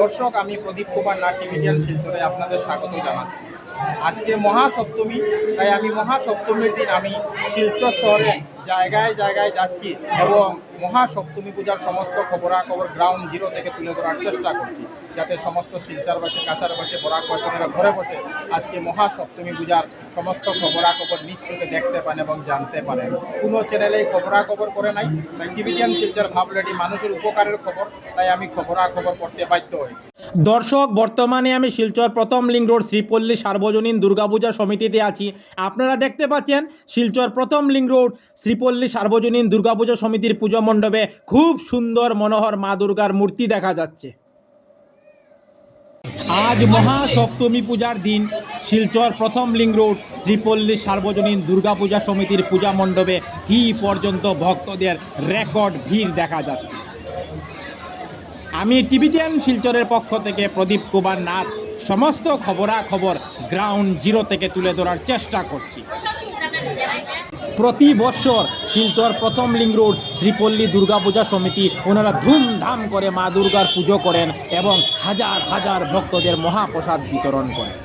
দর্শক, আমি প্রদীপ কুমার নাট্য মিডিয়াল শিলচরে আপনাদের স্বাগত জানাচ্ছি। আজকে মহাসপ্তমী, তাই আমি মহাসপ্তমীর দিন আমি শিলচর শহরে জায়গায় জায়গায় যাচ্ছি এবং মহাসপ্তমী পূজার সমস্ত খবরাখবর গ্রাউন্ড জিরো থেকে তুলে ধরার চেষ্টা করছি। যাতে সমস্ত শিলচরবাসী কাছারবাসী বরাকবাসীরা ঘরে বসে আজকে মহাসপ্তমী পূজার সমস্ত খবরাখবর নিশ্চয়ই দেখতে পান এবং জানতে পারেন। কোনো চ্যানেলেই খবরাখবর করে নাই। তাই টিভিডিয়ান শিলচর ভাবলে এটি মানুষের উপকারের খবর, তাই আমি খবরাখবর করতে বাধ্য হয়েছি। দর্শক, বর্তমানে আমি শিলচর প্রথম লিঙ্ক রোড, শ্রীপল্লী সার্বজনীন দুর্গাপূজা সমিতিতে আছি। আপনারা দেখতে পাচ্ছেন, শিলচর প্রথম লিঙ্ক রোড, শ্রীপল্লী সার্বজনীন দুর্গাপূজা সমিতির পুজো মণ্ডপে খুব সুন্দর মনোহর মা দুর্গার মূর্তি দেখা যাচ্ছে। আজ মহাসপ্তমী পূজার দিন, শিলচর প্রথম লিঙ্ক রোড, শ্রীপল্লী সার্বজনীন দুর্গাপূজা সমিতির পূজা মণ্ডপে কি পর্যন্ত ভক্তদের রেকর্ড ভিড় দেখা যাচ্ছে। আমি টিভিটিয়ান শিলচরের পক্ষ থেকে প্রদীপ কুমার নাথ, সমস্ত খবরাখবর গ্রাউন্ড জিরো থেকে তুলে ধরার চেষ্টা করছি। প্রতি বছর শিলচর প্রথম লিঙ্ক রোড, শ্রীপল্লী দুর্গাপূজা সমিতি, ওনারা ধুমধাম করে মা দুর্গার পুজো করেন এবং হাজার হাজার ভক্তদের মহাপ্রসাদ বিতরণ করেন।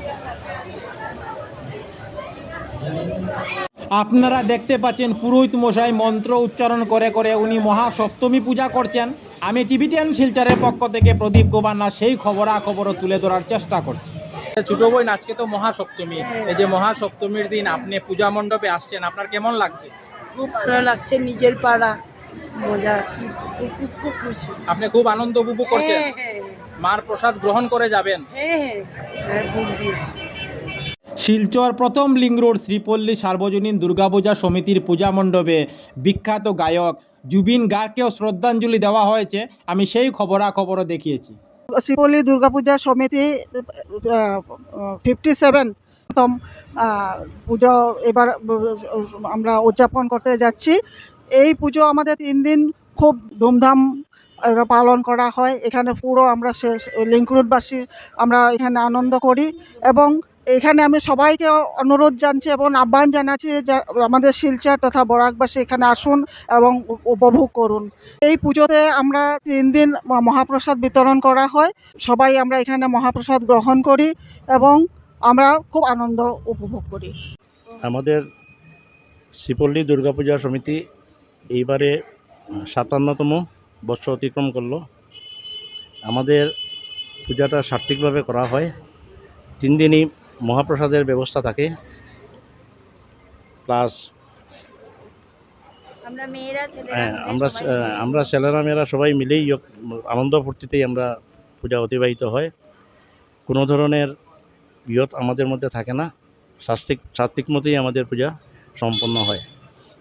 আপনারা দেখতে পাচ্ছেন পুরোহিত মশাই মন্ত্র উচ্চারণ করে করে উনি মহাসপ্তমী পূজা করছেন। আমি টিভিটিয়ান শিলচারের পক্ষ থেকে প্রদীপ গোবান্না সেই খবরাখবরও তুলে ধরার চেষ্টা করছি। ছোট বোন আজকে তো মহাসপ্তমী। এই যে মহাসপ্তমীর দিন আপনি পূজা মণ্ডপে আসছেন আপনার কেমন লাগছে? খুব ভালো লাগছে নিজের পাড়া। মজা খুব খুশি। আপনি খুব আনন্দ উপভোগ করছেন? হ্যাঁ, হ্যাঁ, মার প্রসাদ গ্রহণ করে যাবেন? হ্যাঁ, হ্যাঁ, হ্যাঁ। শিলচর প্রথম লিঙ্ক রোড শ্রীপল্লী সার্বজনীন দুর্গাপূজা সমিতির পূজা মণ্ডপে বিখ্যাত গায়ক জুবিন গার্গকেও শ্রদ্ধাঞ্জলি দেওয়া হয়েছে। আমি সেই খবরাখবরও দেখিয়েছি। শ্রীপল্লী দুর্গাপূজা সমিতি ফিফটি সেভেন প্রথম পুজো এবার, আমরা উদযাপন করতে যাচ্ছি। এই পুজো আমাদের তিন দিন খুব ধুমধাম পালন করা হয়। এখানে পুরো আমরা লিঙ্ক রোডবাসী আমরা এখানে আনন্দ করি এবং এখানে আমি সবাইকে অনুরোধ জানছি এবং আহ্বান জানাচ্ছি যে আমাদের শিলচর তথা বরাকবাসী এখানে আসুন এবং উপভোগ করুন। এই পুজোতে আমরা তিন দিন মহাপ্রসাদ বিতরণ করা হয়। সবাই আমরা এখানে মহাপ্রসাদ গ্রহণ করি এবং আমরা খুব আনন্দ উপভোগ করি। আমাদের শ্রীপল্লী দুর্গাপূজা সমিতি এইবারে সাতান্নতম বর্ষ অতিক্রম করল। আমাদের পূজাটা সার্থিকভাবে করা হয়। তিন দিনই মহাপ্রসাদের ব্যবস্থা থাকে। প্লাস আমরা মেয়েরা হ্যাঁ, আমরা আমরা ছেলেরা মেয়েরা সবাই মিলেই আনন্দ ফুর্তিতেই আমরা পূজা অতিবাহিত হয়। কোনো ধরনের বিয়ত আমাদের মধ্যে থাকে না। সাত্বিক সাত্বিক মতেই আমাদের পূজা সম্পন্ন হয়।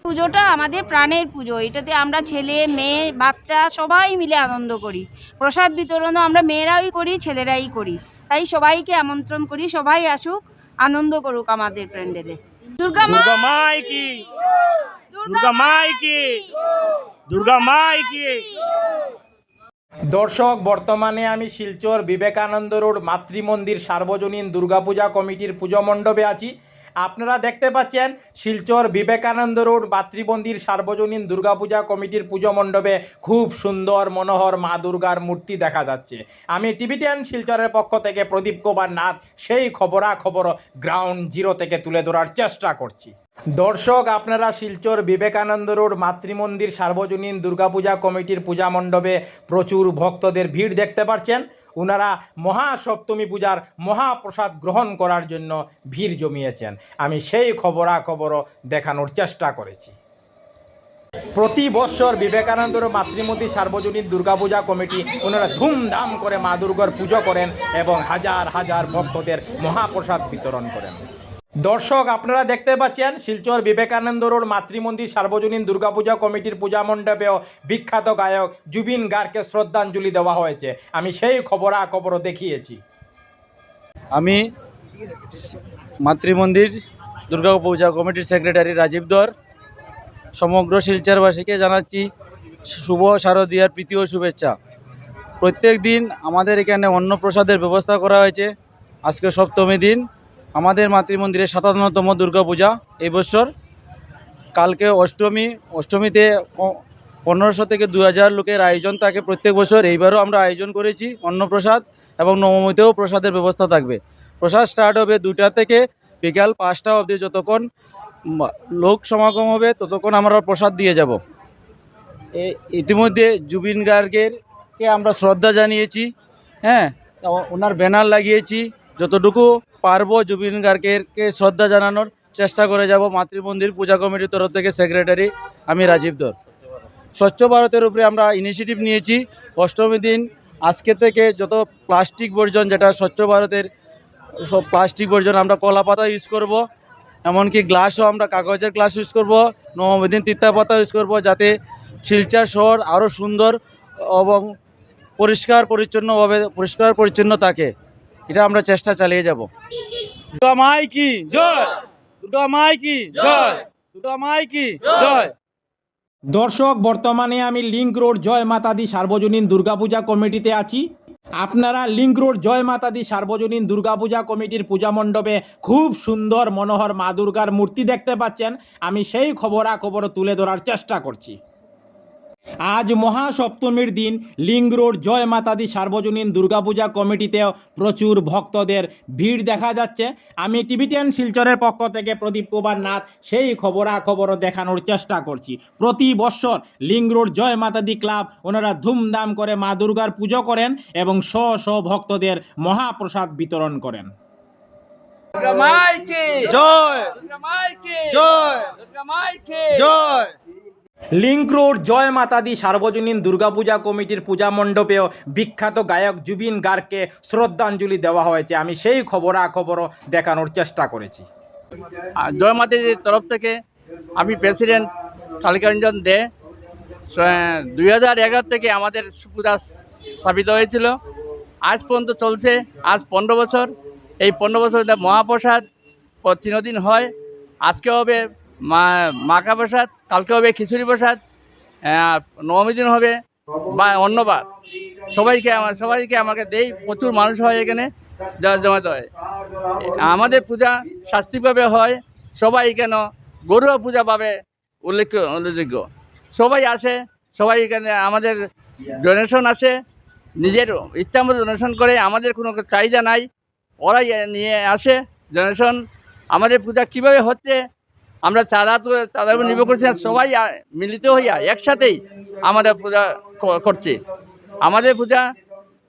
পুজোটা আমাদের প্রাণের পুজো। এটাতে আমরা ছেলে মেয়ে বাচ্চা সবাই মিলে আনন্দ করি। প্রসাদ বিতরণও আমরা মেয়েরাই করি ছেলেরাই করি। তাই সবাইকে আমন্ত্রণ করি সবাই আসুক আনন্দ করুক আমাদের প্যান্ডেলে। দুর্গা মা দুর্গা মাই কি? দুর্গা মাই কি? দুর্গা মাই কি? দর্শক বর্তমানে আমি শিলচর বিবেকানন্দ রোড মাতৃমন্দির সার্বজনীন দুর্গাপূজা কমিটির পুজো মণ্ডপে আছি। আপনারা দেখতে পাচ্ছেন শিলচর বিবেকানন্দ রোড মাতৃমন্দির সার্বজনীন দুর্গাপূজা কমিটির পুজো মণ্ডপে খুব সুন্দর মনোহর মা দুর্গার মূর্তি দেখা যাচ্ছে। আমি টিভিটিয়ান শিলচরের পক্ষ থেকে প্রদীপ কুমার নাথ, সেই খবরাখবর গ্রাউন্ড জিরো থেকে তুলে ধরার চেষ্টা করছি। দর্শক, আপনারা শিলচর বিবেকানন্দ রোড মাতৃমন্দির সার্বজনীন দুর্গাপূজা কমিটির পূজা মণ্ডপে প্রচুর ভক্তদের ভিড় দেখতে পাচ্ছেন। ওনারা মহাসপ্তমী পূজার মহাপ্রসাদ গ্রহণ করার জন্য ভিড় জমিয়েছেন। আমি সেই খবরাখবরও দেখানোর চেষ্টা করেছি। প্রতি বছর বিবেকানন্দর মাতৃমতী সার্বজনীন দুর্গাপূজা কমিটি ওনারা ধুমধাম করে মা দুর্গার পুজো করেন এবং হাজার হাজার ভক্তদের মহাপ্রসাদ বিতরণ করেন। দর্শক, আপনারা দেখতে পাচ্ছেন শিলচর বিবেকানন্দ রোড, মাতৃমন্দির, সার্বজনীন দুর্গাপূজা কমিটির পূজা মণ্ডপেও বিখ্যাত গায়ক জুবিন গার্গকে শ্রদ্ধাঞ্জলি দেওয়া হয়েছে। আমি সেই খবরাখবরও দেখিয়েছি। আমি মাতৃমন্দির দুর্গা পূজা কমিটির সেক্রেটারি রাজীব দর, সমগ্র শিলচরবাসীকে জানাচ্ছি শুভ শারদীয়ার প্রীতি ও শুভেচ্ছা। প্রত্যেক দিন আমাদের এখানে অন্নপ্রসাদের ব্যবস্থা করা হয়েছে। আজকে সপ্তমী দিন। আমাদের মাতৃমন্দিরে সাতান্নতম দুর্গা পূজা এই বছর। কালকে অষ্টমী, অষ্টমীতে পনেরোশো থেকে দু হাজার লোকের আয়োজন থাকে প্রত্যেক বছর। এইবারও আমরা আয়োজন করেছি অন্নপ্রসাদ এবং নবমীতেও প্রসাদের ব্যবস্থা থাকবে। প্রসাদ স্টার্ট হবে দুটা থেকে বিকাল পাঁচটা অবধি যতক্ষণ লোক সমাগম হবে ততক্ষণ আমরা প্রসাদ দিয়ে যাব। ইতিমধ্যে জুবিন গার্গের কে আমরা শ্রদ্ধা জানিয়েছি হ্যাঁ ওনার ব্যানার লাগিয়েছি। যতটুকু পারব জুবিন গার্গেরকে শ্রদ্ধা জানানোর চেষ্টা করে যাব মাতৃমন্দির পূজা কমিটির তরফ থেকে সেক্রেটারি আমি রাজীব দর স্বচ্ছ ভারতের উপরে আমরা ইনিশিয়েটিভ নিয়েছি। অষ্টমী দিন আজকে থেকে যত প্লাস্টিক বর্জন যেটা স্বচ্ছ ভারতের সব প্লাস্টিক বর্জন আমরা কলা পাতা ইউজ করব, এমনকি গ্লাসও আমরা কাগজের গ্লাস ইউজ করব, নবমী দিন তিত্তা পাতা ইউজ করব যাতে শিলচর শহর আরও সুন্দর এবং পরিষ্কার পরিচ্ছন্নভাবে, পরিষ্কার পরিচ্ছন্ন থাকে। এটা আমরা চেষ্টা চালিয়ে যাব। দুর্গা মাই কি? জয়। দুর্গা মাই কি? জয়। দুর্গা মাই কি? জয়। দর্শক, বর্তমানে আমি লিঙ্ক রোড জয় মাতাদি সার্বজনীন দুর্গাপূজা কমিটিতে আছি। আপনারা লিঙ্ক রোড জয় মাতাদি সার্বজনীন দুর্গাপূজা কমিটির পূজা মণ্ডপে খুব সুন্দর মনোহর মা দুর্গার মূর্তি দেখতে পাচ্ছেন। আমি সেই খবরাখবর তুলে ধরার চেষ্টা করছি। আজ মহাসপ্তমীর দিন লিঙ্ক রোড জয় মাতাদি সার্বজনীন দুর্গাপূজা কমিটিতেও প্রচুর ভক্তদের ভিড় দেখা যাচ্ছে। আমি টিভি টেন শিলচরের পক্ষ থেকে প্রদীপ কুমার নাথ সেই খবরাখবরও দেখানোর চেষ্টা করছি। প্রতি বছর link road Jai Mata Di club ওনারা ধুমধাম করে মা দুর্গার পুজো করেন এবং শ শ ভক্তদের মহাপ্রসাদ বিতরণ করেন। জয়। জয়। জয়। লিঙ্ক রোড, জয় মাতাদি, সার্বজনীন দুর্গাপূজা কমিটির পূজা মণ্ডপেও বিখ্যাত গায়ক জুবিন গার্গকে শ্রদ্ধাঞ্জলি দেওয়া হয়েছে। আমি সেই খবরাখবরও দেখানোর চেষ্টা করেছি। জয় মাতাজির তরফ থেকে আমি প্রেসিডেন্ট কালিকারঞ্জন দে দুই হাজার এগারো থেকে আমাদের পূজা স্থাপিত হয়েছিল। আজ পর্যন্ত চলছে, আজ পনেরো বছর। এই পনেরো বছর মহাপ্রসাদ দিন হয়। আজকে হবে মা প্রসাদ কালকে হবে খিচুড়ি প্রসাদ আহ, নবমী দিন হবে বা অন্নবার সবাইকে আমার সবাইকে আমাকে দেই প্রচুর মানুষ হয় এখানে জমাতে হয়। আমাদের পূজা শাস্তিকভাবে হয় সবাই কেন গরুয়া পূজা পাবে উল্লেখ উল্লেখযোগ্য। সবাই আসে সবাই এখানে আমাদের ডোনেশন আসে নিজের ইচ্ছা মতো ডোনেশন করে আমাদের কোনো চাহিদা নাই ওরাই নিয়ে আসে ডোনেশন আমাদের পূজা কীভাবে হচ্ছে আমরা চাঁদা চাঁদার উপর নির্ভর করছি সবাই মিলিত হইয়া একসাথেই আমাদের পূজা করছে। আমাদের পূজা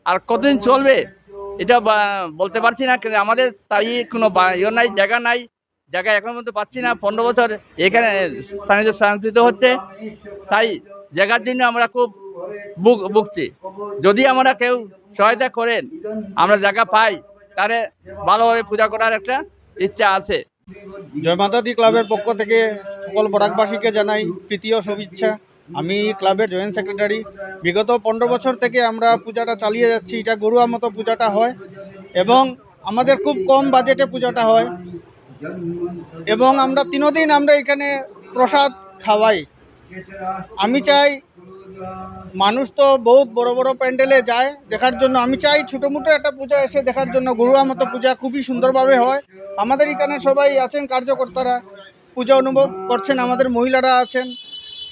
আর কতদিন চলবে এটা বলতে পারছি না, কিন্তু আমাদের স্থায়ী কোনো ইয়ে নাই, জায়গা নাই। জায়গা এখন পর্যন্ত পাচ্ছি না, পনেরো বছর এখানে স্থানীয় স্থানান্তরিত হচ্ছে, তাই জায়গার জন্য আমরা খুব বুক বুকছি যদি আমরা কেউ সহায়তা করেন, আমরা জায়গা পাই, তাহলে ভালোভাবে পূজা করার একটা ইচ্ছা আছে। জয় মাতাদি ক্লাবের পক্ষ থেকে সকল বরাকবাসীকে জানাই ও শুভেচ্ছা। আমি ক্লাবের জয়েন্ট সেক্রেটারি। বিগত পনেরো বছর থেকে আমরা পূজাটা চালিয়ে যাচ্ছি। এটা গরুয়া মতো পূজাটা হয় এবং আমাদের খুব কম বাজেটে পূজাটা হয় এবং আমরা তিনদিন আমরা এখানে প্রসাদ খাওয়াই। আমি চাই মানুষ তো বহুত বড় বড় প্যান্ডেলে যায় দেখার জন্য। আমি চাই ছোটো মোটো একটা পূজা এসে দেখার জন্য। গরুয়া মতো পূজা খুবই সুন্দরভাবে হয়। আমাদের এখানে সবাই আছেন কার্যকর্তারা। পূজা অনুভব করছেন। আমাদের মহিলারা আছেন।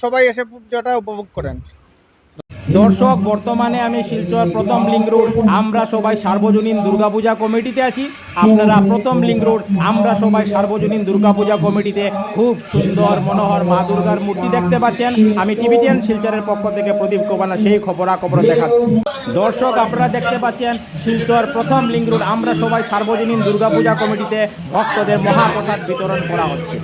সবাই এসে পূজাটা উপভোগ করেন। দর্শক, বর্তমানে আমি শিলচর প্রথম লিঙ্ক রোড, আমরা সবাই সার্বজনীন দুর্গাপূজা কমিটিতে আছি। আপনারা প্রথম লিঙ্ক রোড, আমরা সবাই সার্বজনীন দুর্গাপূজা কমিটিতে খুব সুন্দর, মনোহর, মা দুর্গার মূর্তি দেখতে পাচ্ছেন। আমি টিভিটিয়ান শিলচরের পক্ষ থেকে প্রদীপ কোবানা সেই খবরাখবর দেখাচ্ছি। দর্শক, আপনারা দেখতে পাচ্ছেন শিলচর প্রথম লিঙ্ক রোড, আমরা সবাই সার্বজনীন দুর্গাপূজা কমিটিতে ভক্তদের মহাপ্রসাদ বিতরণ করা হচ্ছে।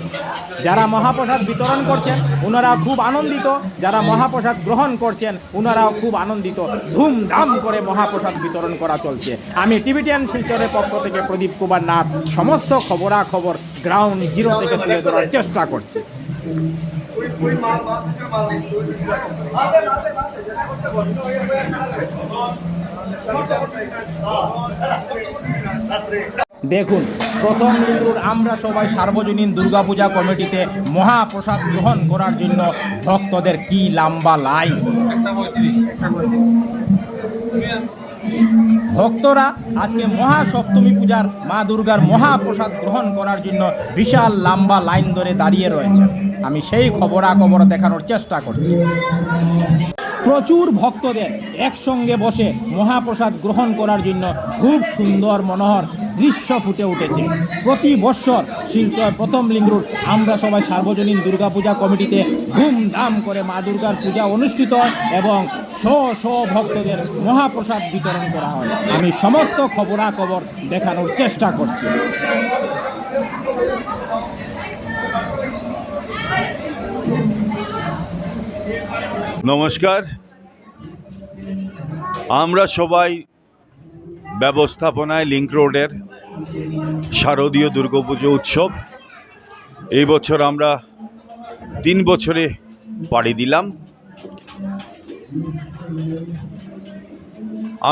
যারা মহাপ্রসাদ বিতরণ করছেন, ওনারা খুব আনন্দিত। যারা মহাপ্রসাদ গ্রহণ করছেন ওনারাও খুব আনন্দিত। ধুমধাম করে মহাপ্রসাদ বিতরণ করা চলছে। আমি টিভিটিয়ান শিলচরের পক্ষ থেকে প্রদীপ কুমার নাথ, সমস্ত খবরাখবর গ্রাউন্ড জিরো থেকে তুলে ধরার চেষ্টা করছি। দেখুন, প্রথম লিঙ্গুর আমরা সবাই সার্বজনীন দুর্গাপূজা কমিটিতে মহাপ্রসাদ গ্রহণ করার জন্য ভক্তদের কি লম্বা লাইন? ভক্তরা আজকে মহাসপ্তমী পূজার মা দুর্গার মহাপ্রসাদ গ্রহণ করার জন্য বিশাল লম্বা লাইন ধরে দাঁড়িয়ে রয়েছেন। আমি সেই খবরাখবর দেখানোর চেষ্টা করছি। প্রচুর ভক্তদের একসঙ্গে বসে মহাপ্রসাদ গ্রহণ করার জন্য খুব সুন্দর মনোহর দৃশ্য ফুটে উঠেছে। প্রতি বৎসর শিলচর প্রথম লিঙ্গ রোড আমরা সবাই সার্বজনীন দুর্গাপূজা কমিটিতে ধুমধাম করে মা দুর্গার পূজা অনুষ্ঠিত হয় এবং শ শ ভক্তদের মহাপ্রসাদ বিতরণ করা হয়। আমি সমস্ত খবরাখবর দেখানোর চেষ্টা করছি। নমস্কার। আমরা সবাই ব্যবস্থাপনায় লিঙ্ক রোডের শারদীয় দুর্গাপুজো উৎসব। এই বছর আমরা তিন বছরে পাড়ি দিলাম।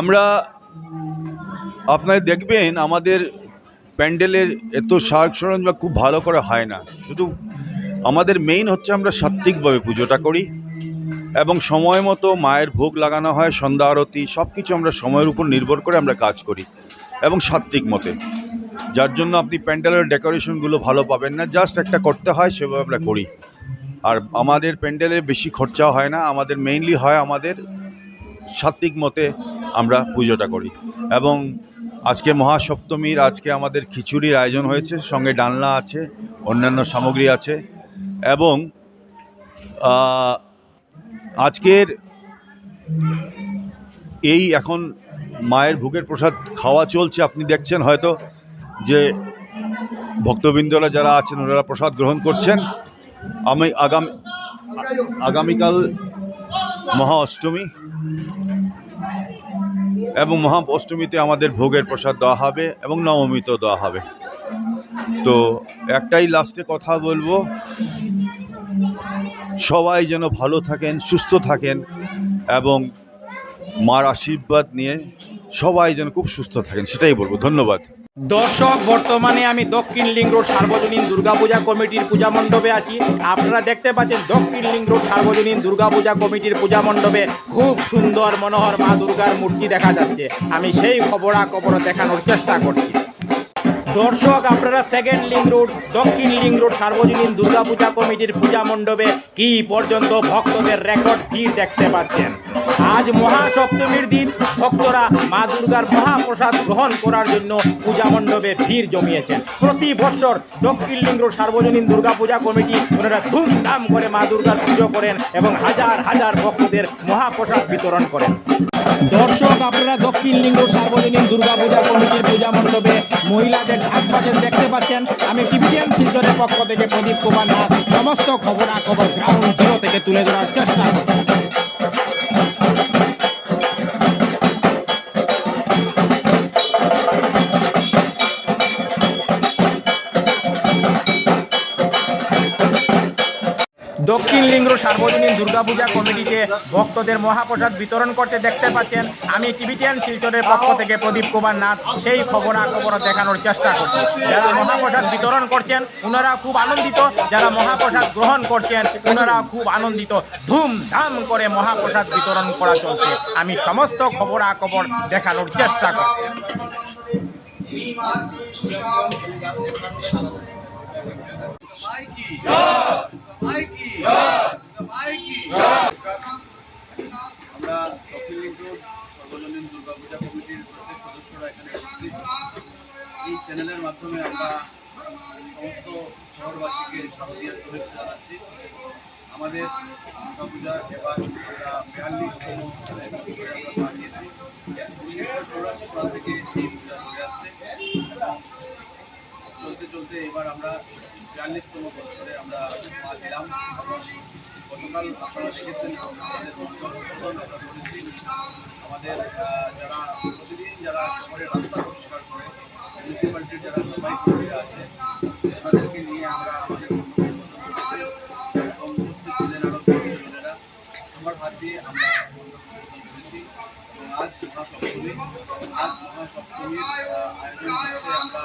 আমরা আপনারা দেখবেন আমাদের প্যান্ডেলের এত সাজ সরঞ্জাম খুব ভালো করে হয় না। শুধু আমাদের মেইন হচ্ছে আমরা সাত্ত্বিকভাবে পুজোটা করি। এবং সময় মতো মায়ের ভোগ লাগানো হয়, সন্ধ্যা আরতি সব কিছু আমরা সময়ের উপর নির্ভর করে আমরা কাজ করি এবং সাত্ত্বিক মতে। যার জন্য আপনি প্যান্ডেলের ডেকোরেশনগুলো ভালো পাবেন না, জাস্ট একটা করতে হয়, সেভাবে আমরা করি। আর আমাদের প্যান্ডেলের বেশি খরচা হয় না, আমাদের মেইনলি হয় আমাদের সাত্ত্বিক মতে আমরা পুজোটা করি। এবং আজকে মহাসপ্তমীর, আজকে আমাদের খিচুড়ির আয়োজন হয়েছে, সঙ্গে ডালনা আছে, অন্যান্য সামগ্রী আছে এবং আজকের এই এখন মায়ের ভোগের প্রসাদ খাওয়া চলছে, আপনি দেখছেন হয়তো যে ভক্তবৃন্দরা যারা আছেন, ওনারা প্রসাদ গ্রহণ করছেন। আমি আগামী, আগামীকাল মহা অষ্টমী এবং মহা অষ্টমীতে আমাদের ভোগের প্রসাদ দেওয়া হবে এবং নবমীতেও দেওয়া হবে। তো একটাই লাস্টে কথা বলব সবাই যেন ভালো থাকেন, সুস্থ থাকেন এবং মার আশীর্বাদ নিয়ে সবাই যেন খুব সুস্থ থাকেন, সেটাই বলব। ধন্যবাদ। দর্শক, বর্তমানে আমি দক্ষিণ লিং রোড সার্বজনীন দুর্গাপূজা কমিটির পূজা মণ্ডপে আছি। আপনারা দেখতে পাচ্ছেন দক্ষিণ লিং রোড সার্বজনীন দুর্গাপূজা কমিটির পূজা মণ্ডপে খুব সুন্দর, মনোহর মা দুর্গার মূর্তি দেখা যাচ্ছে। আমি সেই খবরাখবর দেখানোর চেষ্টা করছি। দর্শক, আপনারা সেকেন্ড লিং রোড দক্ষিণ লিং রোড সার্বজনীন দুর্গাপূজা কমিটির পূজা মণ্ডপে কি পর্যন্ত ভক্তদের রেকর্ড ভিড় দেখতে পাচ্ছেন? আজ মহাসপ্তমীর দিন, ভক্তরা মা দুর্গার মহাপ্রসাদ গ্রহণ করার জন্য পূজা মণ্ডপে ভিড় জমিয়েছেন। প্রতি বছর দক্ষিণ লিং রোড সার্বজনীন দুর্গাপূজা কমিটি ওনারা ধুমধাম করে মা দুর্গার পুজো করেন এবং হাজার হাজার ভক্তদের মহাপ্রসাদ বিতরণ করেন। দর্শক, আপনারা দক্ষিণ লিঙ্গ, সার্বজনীন দুর্গাপূজা কমিটির পূজা মণ্ডপে মহিলাদের ঢাক বাজেন দেখতে পাচ্ছেন। আমি টিভিডিয়ান শিল্পের পক্ষ থেকে প্রদীপ কুমার নাথ। সমস্ত খবরাখবর গ্রাউন্ড জিরো থেকে তুলে ধরার চেষ্টা করছি। দক্ষিণ লিঙ্গ সার্বজনীন দুর্গাপূজা কমিটিকে ভক্তদের মহাপ্রসাদ বিতরণ করতে দেখতে পাচ্ছেন। আমি টিভিটিয়ান শিলচরের পক্ষ থেকে প্রদীপ কুমার নাথ, সেই খবরাখবর দেখানোর চেষ্টা করছি। যারা মহাপ্রসাদ বিতরণ করছেন ওনারা খুব আনন্দিত। যারা মহাপ্রসাদ গ্রহণ করছেন ওনারা খুব আনন্দিত। ধুমধাম করে মহাপ্রসাদ বিতরণ করা চলছে। আমি সমস্ত খবরাখবর দেখানোর চেষ্টা করছি। আমরা দক্ষিণ লিঙ্ক রোড সর্বজনীন কমিটির প্রত্যেক সদস্যরা এখানে এই চ্যানেলের মাধ্যমে আমরা সমস্ত শহরবাসীকে শারদীয় শুভেচ্ছা জানাচ্ছি। আমাদের দুর্গাপূজা এবার আমরা বিয়াল্লিশতম বছরে আমরা পা দিয়েছি। থেকে চলতে এবার আমরা বিয়াল্লিশতম বছরে আমরা পা দিলাম। গতকাল আপনারা দেখেছেন, আমাদের আমাদের যারা প্রতিদিন যারা শহরের রাস্তা পরিষ্কার করে মিউনিসিপ্যালিটির যারা সবাই কর্মীরা আছে ওনাদেরকে নিয়ে আমরা আমাদের এবং উপস্থিত ছিলেন আরও ছেলেরা আমার হাত দিয়ে আমরা করেছি। আজ মহাসপ্তমী। আজ মহাসপ্তমীর আয়োজন আমরা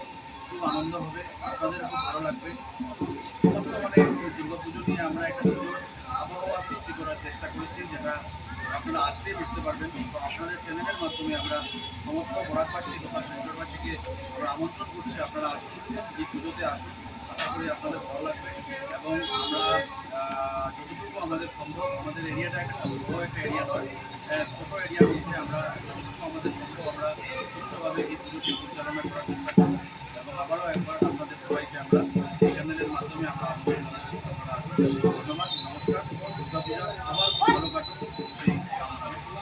খুব আনন্দ হবে আপনাদের খুব ভালো লাগবে। মানে এই দুর্গা পুজো নিয়ে আমরা একটা পুজোর আবহাওয়া সৃষ্টি করার চেষ্টা করেছি যেটা আপনারা আসলেই বুঝতে পারবেন। আপনাদের চ্যানেলের মাধ্যমে আমরা সমস্ত বরাকবাসী তথা সেন্টারবাসীকে আমরা আমন্ত্রণ করছি আপনারা আসুন এই পুজোতে আসুন আশা করি আপনাদের ভালো লাগবে। এবং আমরা যতটুকু আমাদের সম্ভব আমাদের এরিয়াটা একটা বড় একটা এরিয়া আহ, ছোটো এরিয়ার মধ্যে আমরা যতটুকু আমাদের সম্ভব আমরা সুষ্ঠুভাবে এই পুজোটি পরিচালনা করার চেষ্টা করব। আবারও একবার আপনাদের সবাইকে আমরা এই চ্যানেলের মাধ্যমে আমরা আমন্ত্রণ জানাচ্ছি আপনারা আসুন ধন্যবাদ নমস্কার দুর্গা পূজা আবার ভালো কাটুক সেই কামনা করছি।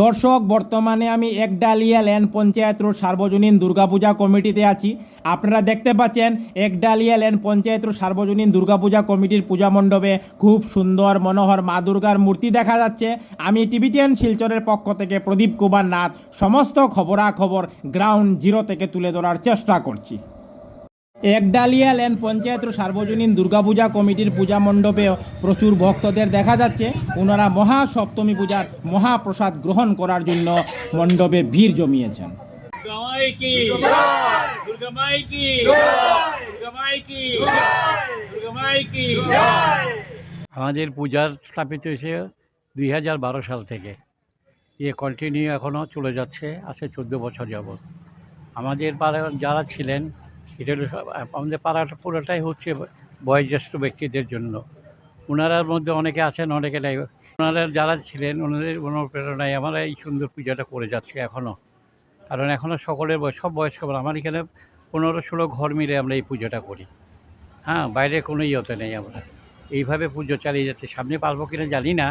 দর্শক, বর্তমানে আমি একডালিয়া ল্যান্ড পঞ্চায়েত রোড সার্বজনীন দুর্গাপূজা কমিটিতে আছি। আপনারা দেখতে পাচ্ছেন, একডালিয়া ল্যান্ড পঞ্চায়েত রোড সার্বজনীন দুর্গাপূজা কমিটির পূজা মণ্ডপে খুব সুন্দর, মনোহর, মা দুর্গার মূর্তি দেখা যাচ্ছে। আমি টিভিটিয়ান শিলচরের পক্ষ থেকে প্রদীপ কুমার নাথ সমস্ত খবরাখবর গ্রাউন্ড জিরো থেকে তুলে ধরার চেষ্টা করছি। একডালিয়া ল্যান্ড পঞ্চায়েত ও সার্বজনীন দুর্গাপূজা কমিটির পূজা মণ্ডপেও প্রচুর ভক্তদের দেখা যাচ্ছে। ওনারা মহা সপ্তমী পূজার মহাপ্রসাদ গ্রহণ করার জন্য মণ্ডপে ভিড় জমিয়েছেন। আমাদের পূজার স্থাপিত হয়েছে দুই হাজার বারো সাল থেকে। এ কন্টিনিউ এখনও চলে যাচ্ছে আছে চোদ্দ বছর যাবৎ। আমাদের পাড়ার যারা ছিলেন এটা হলো আমাদের পাড়াটা পুরোটাই হচ্ছে বয়োজ্যেষ্ঠ ব্যক্তিদের জন্য। ওনারার মধ্যে অনেকে আছেন, অনেকে নাই। ওনারা যারা ছিলেন, ওনাদের অনুপ্রেরণায় আমরা এই সুন্দর পূজাটা করে যাচ্ছি এখনও কারণ এখনও সকলের সব বয়স্ক। আমার এখানে পনেরো ষোলো ঘর মিলে আমরা এই পুজোটা করি। হ্যাঁ বাইরে কোনো ইয়েতে নেই আমরা। এইভাবে পুজো চালিয়ে যাচ্ছে। সামনে পারব কিনা জানি না।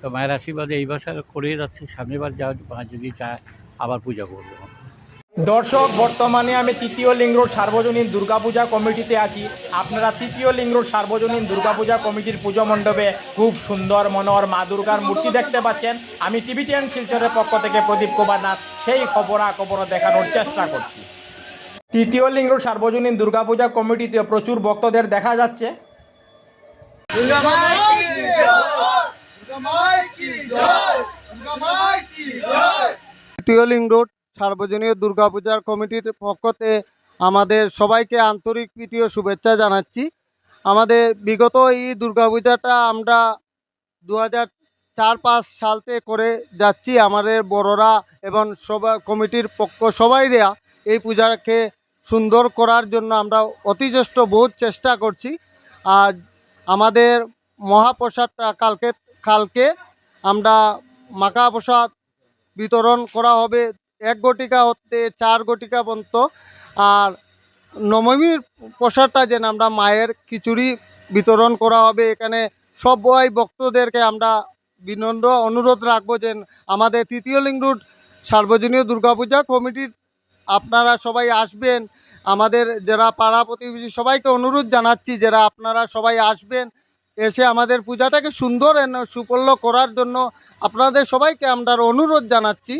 তো মায়ের আশীর্বাদে এই বছর করে যাচ্ছে। সামনেবার যা যদি চায়, আবার পূজা করব। দর্শক বর্তমানে আমি তৃতীয় লিঙ্গ রোড সার্বজনীন দুর্গাপূজা কমিটিতে আছি। আপনারা তৃতীয় লিঙ্গ রোড সার্বজনীন দুর্গাপূজা কমিটির পুজো মণ্ডপে খুব সুন্দর মনোহর মা দুর্গার মূর্তি দেখতে পাচ্ছেন। আমি টিভিটিয়ান শিলচরের পক্ষ থেকে প্রদীপ কুমার নাথ সেই খবরাখবর দেখানোর চেষ্টা করছি। তৃতীয় লিঙ্গ রোড সার্বজনীন দুর্গাপূজা কমিটিতে প্রচুর ভক্তদের দেখা যাচ্ছে। তৃতীয় লিঙ্গ রোড সার্বজনীয় দুর্গাপূজার কমিটির পক্ষতে আমাদের সবাইকে আন্তরিক প্রীতি ও শুভেচ্ছা জানাচ্ছি। আমাদের বিগত এই দুর্গাপূজাটা আমরা দু চার পাঁচ সালতে করে যাচ্ছি। আমাদের বড়রা এবং সবাই কমিটির পক্ষ সবাইরা এই পূজাকে সুন্দর করার জন্য আমরা অতিযষ্ট বহুত চেষ্টা করছি। আর আমাদের মহাপ্রসাদটা কালকে কালকে আমরা মাখা প্রসাদ বিতরণ করা হবে। এক গটিকা হতে চার গটিকা পর্যন্ত। আর নবমীর প্রসাদটা যেন আমরা মায়ের খিচুড়ি বিতরণ করা হবে, এখানে সবাই ভক্তদেরকে আমরা বিনম্র অনুরোধ রাখব যে আমাদের তৃতীয় লিঙ্গ রুট সার্বজনীয় দুর্গাপূজা কমিটির আপনারা সবাই আসবেন। আমাদের যারা পাড়া প্রতিবেশী সবাইকে অনুরোধ জানাচ্ছি, যারা আপনারা সবাই আসবেন, এসে আমাদের পূজাটাকে সুন্দর এবং সুপল্ল করার জন্য আপনাদের সবাইকে আমরা অনুরোধ জানাচ্ছি।